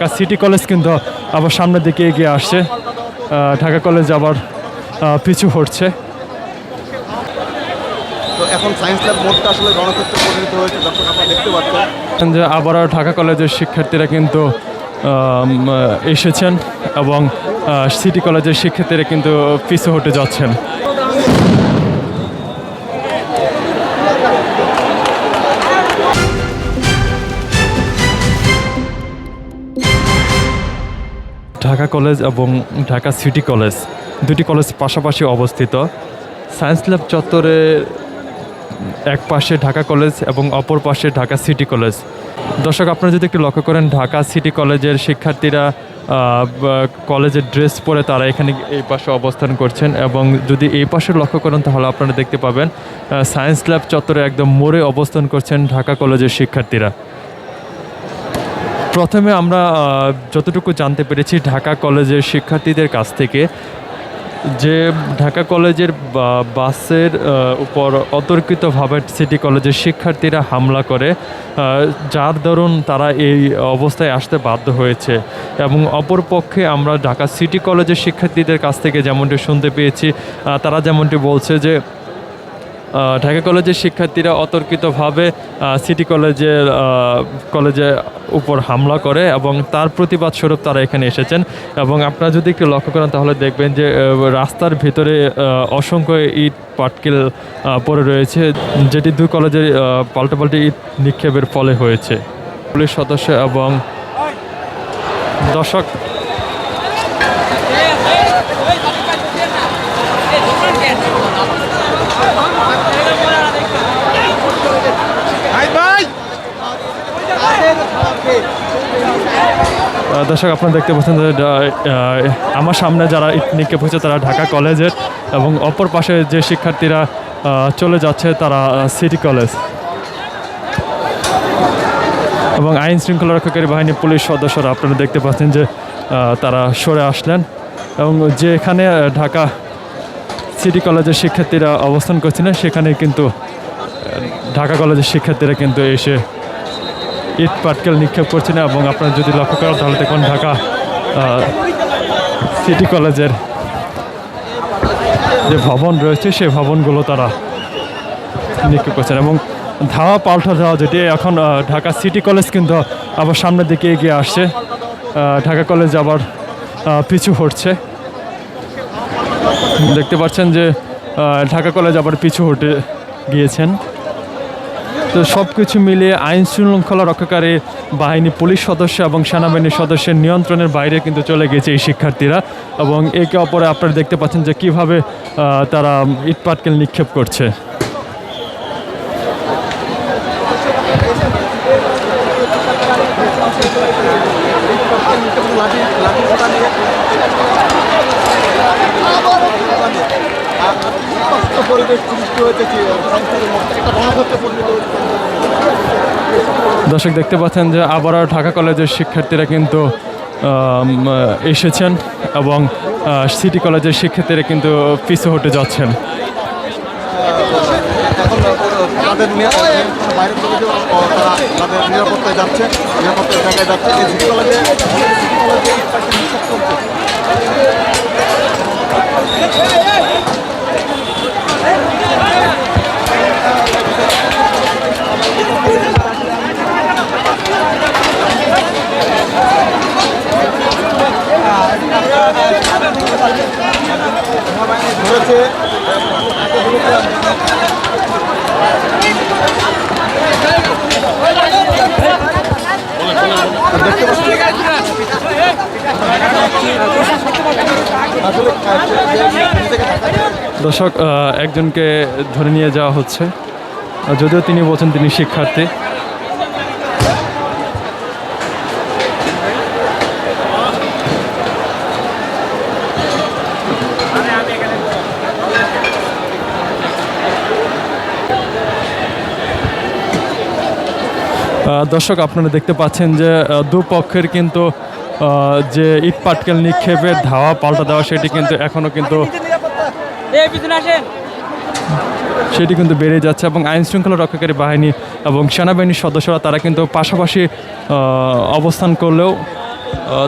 Dhaka city college কিন্তু আবার সামনের দিকে এগিয়ে আসছে। ঢাকা কলেজ আবার পিছু হটছে। তো এখন সায়েন্স ল্যাব মোড়টা আসলে রণক্ষেত্রে পরিণত হয়েছে দর্শক আপনারা দেখতে পাচ্ছেন যে আবারও ঢাকা কলেজের শিক্ষার্থীরা কিন্তু এসেছেন এবং সিটি কলেজের শিক্ষার্থীরা কিন্তু পিছু হটে যাচ্ছেন। কলেজ এবং ঢাকা সিটি কলেজ, দুটি কলেজ পাশাপাশি অবস্থিত। সায়েন্স ল্যাব চত্বরে এক পাশে ঢাকা কলেজ এবং অপর পাশে ঢাকা সিটি কলেজ। দর্শক, আপনারা যদি একটু লক্ষ্য করেন, ঢাকা সিটি কলেজের শিক্ষার্থীরা কলেজের ড্রেস পরে তারা এখানে এই পাশে অবস্থান করছেন এবং যদি এই পাশে লক্ষ্য করেন, তাহলে আপনারা দেখতে পাবেন সায়েন্স ল্যাব চত্বরে একদম মোড়ে অবস্থান করছেন ঢাকা কলেজের শিক্ষার্থীরা। প্রথমে আমরা যতটুকু জানতে পেরেছি ঢাকা কলেজের শিক্ষার্থীদের কাছ থেকে, যে ঢাকা কলেজের বাসের উপর অতর্কিতভাবে সিটি কলেজের শিক্ষার্থীরা হামলা করে যার দরুন তারা এই অবস্থায় আসতে বাধ্য হয়েছে। এবং অপরপক্ষে আমরা ঢাকা সিটি কলেজের শিক্ষার্থীদের কাছ থেকে যেমনটি শুনতে পেয়েছি তারা যেমনটি বলছে যে ঢাকা কলেজের শিক্ষার্থীরা অতর্কিতভাবে সিটি কলেজের কলেজে উপর হামলা করে এবং তার প্রতিবাদ স্বরূপ তারা এখানে এসেছেন। এবং আপনারা যদি একটু লক্ষ্য করেন তাহলে দেখবেন যে রাস্তার ভিতরে অসংখ্য ইট পাটকেল পড়ে রয়েছে, যেটি দুই কলেজের পাল্টাপাল্টি ইট নিক্ষেপের ফলে হয়েছে। পুলিশ সদস্য এবং দর্শক দর্শক, আপনারা দেখতে পাচ্ছেন আমার সামনে যারা ইট নিক্ষেপ হয়েছে তারা ঢাকা কলেজের এবং অপর পাশে যে শিক্ষার্থীরা চলে যাচ্ছে, তারা সিটি কলেজ। এবং আইন শৃঙ্খলা রক্ষাকারী বাহিনী পুলিশ সদস্যরা, আপনারা দেখতে পাচ্ছেন যে তারা সরে আসলেন এবং যে এখানে ঢাকা সিটি কলেজের শিক্ষার্থীরা অবস্থান করছিলেন, সেখানে কিন্তু ঢাকা কলেজের শিক্ষার্থীরা কিন্তু এসে ইট পাটকেল নিক্ষেপ করছে না এবং আপনারা যদি লক্ষ্য করেন তাহলে দেখুন ঢাকা সিটি কলেজের যে ভবন রয়েছে, সেই ভবনগুলো তারা নিক্ষেপ করছেন এবং ধাওয়া, পাল্টা ধাওয়া যেটি, এখন ঢাকা সিটি কলেজ কিন্তু আবার সামনের দিকে এগিয়ে আসছে। ঢাকা কলেজ আবার পিছু হটছে। দেখতে পাচ্ছেন যে ঢাকা কলেজ আবার পিছু হটে গিয়েছেন। তো সব কিছু মিলিয়ে আইন শৃঙ্খলা রক্ষাকারী বাহিনী, পুলিশ সদস্য এবং সেনাবাহিনীর সদস্যের নিয়ন্ত্রণের বাইরে কিন্তু চলে গেছে এই শিক্ষার্থীরা এবং একে অপরে আপনারা দেখতে পাচ্ছেন যে কীভাবে তারা ইটপাটকেল নিক্ষেপ করছে সোটা নিয়ে আর উত্তপ্ত পরিবেশ সৃষ্টি হয়েছে একটা পরিণত দর্শক দেখতে পাচ্ছেন যে আবারও ঢাকা কলেজের শিক্ষার্থীরা কিন্তু এসেছেন এবং সিটি কলেজের শিক্ষার্থীরা কিন্তু পিছু হটে যাচ্ছেন। তাদের বাইরে থেকে তারা তাদের নিরাপত্তায় যাচ্ছে নিরাপত্তার জায়গায় যাচ্ছে। সিটি কলেজে সিটি কলেজে ইটপাটকেল নিক্ষেপ করছে ধরেছে দেখতে পাচ্ছি আসলে দর্শক একজনকে ধরে নিয়ে যাওয়া হচ্ছে। যদিও তিনি বলছেন তিনি শিক্ষার্থী দর্শক আপনারা দেখতে পাচ্ছেন যে দুপক্ষের কিন্তু যে ইট পাটকেল নিক্ষেপের ধাওয়া পাল্টা দেওয়া সেটি কিন্তু এখনও কিন্তু সেটি কিন্তু বেড়ে যাচ্ছে এবং আইন শৃঙ্খলা রক্ষাকারী বাহিনী এবং সেনাবাহিনীর সদস্যরা তারা কিন্তু পাশাপাশি অবস্থান করলেও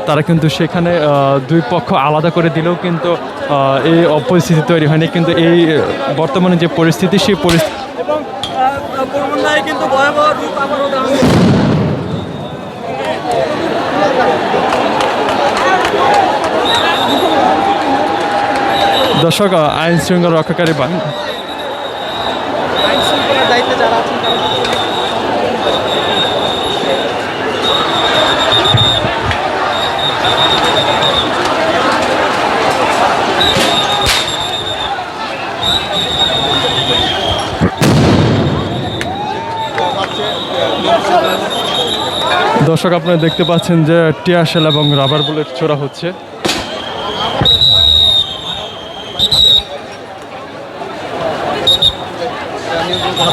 তারা কিন্তু সেখানে দুই পক্ষ আলাদা করে দিলেও কিন্তু এই অপরিস্থিতি তৈরি হয়নি। কিন্তু এই বর্তমানে যে পরিস্থিতি সেই পরিস্থিতি কিন্তু ভয়াবহ দর্শক আইন শৃঙ্খলা রক্ষাকারী বাহিনী আইন শৃঙ্খলার দায়িত্বে যারা আছেন তারা কিন্তু দর্শক, আপনারা দেখতে পাচ্ছেন যে টিয়াশেল এবং রাবার বুলেট ছোড়া হচ্ছে।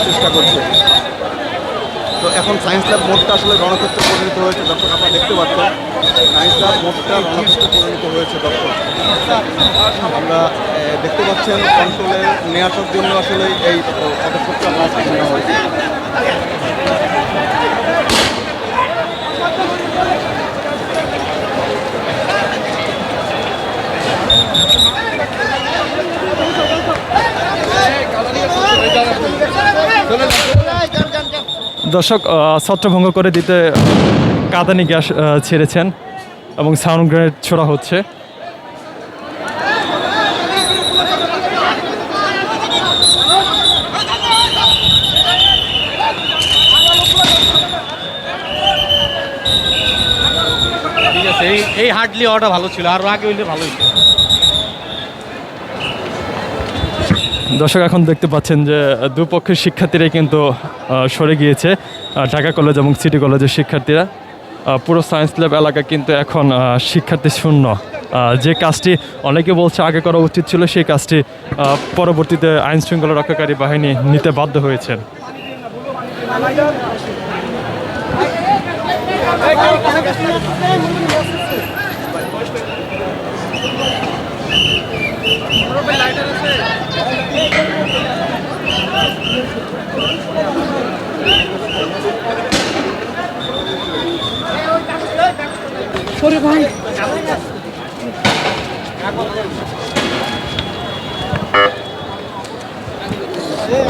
চেষ্টা করছে তো এখন সায়েন্স ল্যাব মোডটা আসলে রণক্ষেত্রে পরিণত হয়েছে, দর্শক আপনারা দেখতে পাচ্ছেন। সায়েন্স ল্যাব মোডটা রণক্ষেত্রে পরিণত হয়েছে, দর্শক। আমরা দেখতে পাচ্ছেন কন্ট্রোলে নেওয়ার জন্য আসলে এই পদক্ষেপটা নেওয়া হয়েছে দর্শক ছত্রভঙ্গ করে দিতে কাঁদানি গ্যাস ছেড়েছেন এবং সাউন্ড গ্রেনেড ছোড়া হচ্ছে। এই হার্ডলি হওয়াটা ভালো ছিল, আর আগে হইলে ভালো হইতো দর্শক এখন দেখতে পাচ্ছেন যে দুপক্ষের শিক্ষার্থীরাই কিন্তু সরে গিয়েছে ঢাকা কলেজ এবং সিটি কলেজের শিক্ষার্থীরা। পুরো সায়েন্স ল্যাব এলাকা কিন্তু এখন শিক্ষার্থী শূন্য। যে কাজটি অনেকে বলছে আগে করা উচিত ছিল, সেই কাজটি পরবর্তীতে আইন শৃঙ্খলা রক্ষাকারী বাহিনী নিতে বাধ্য হয়েছেন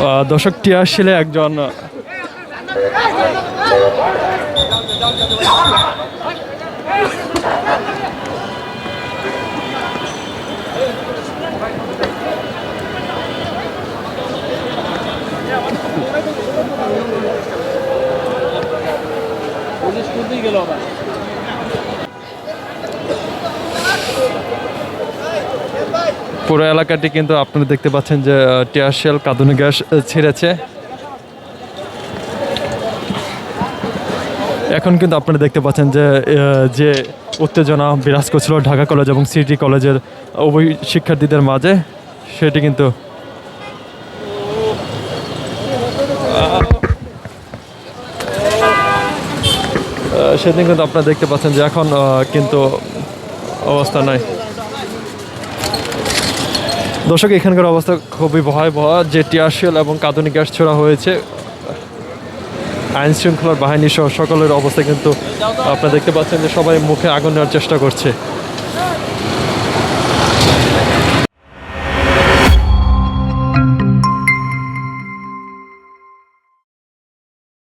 আহ, দর্শক ছিলেন একজন পুরো এলাকাটি কিন্তু আপনারা দেখতে পাচ্ছেন যে টিয়ারশেল কাঁদুনি গ্যাস ছেড়েছে। এখন কিন্তু আপনারা দেখতে পাচ্ছেন যে যে উত্তেজনা বিরাজ করছিল ঢাকা কলেজ এবং সিটি কলেজের উভয় শিক্ষার্থীদের মাঝে, সেটি কিন্তু সেদিন কিন্তু আপনারা দেখতে পাচ্ছেন যে এখন কিন্তু অবস্থা নাই। দর্শক, এখানকার অবস্থা খুবই ভয়াবহ। যে টিয়ারশেল এবং কাঁদুনি গ্যাস ছোড়া হয়েছে। আইন শৃঙ্খলার বাহিনী সহ সকলের অবস্থা কিন্তু আপনারা দেখতে পাচ্ছেন যে সবাই মুখে আগুন নেওয়ার চেষ্টা করছে।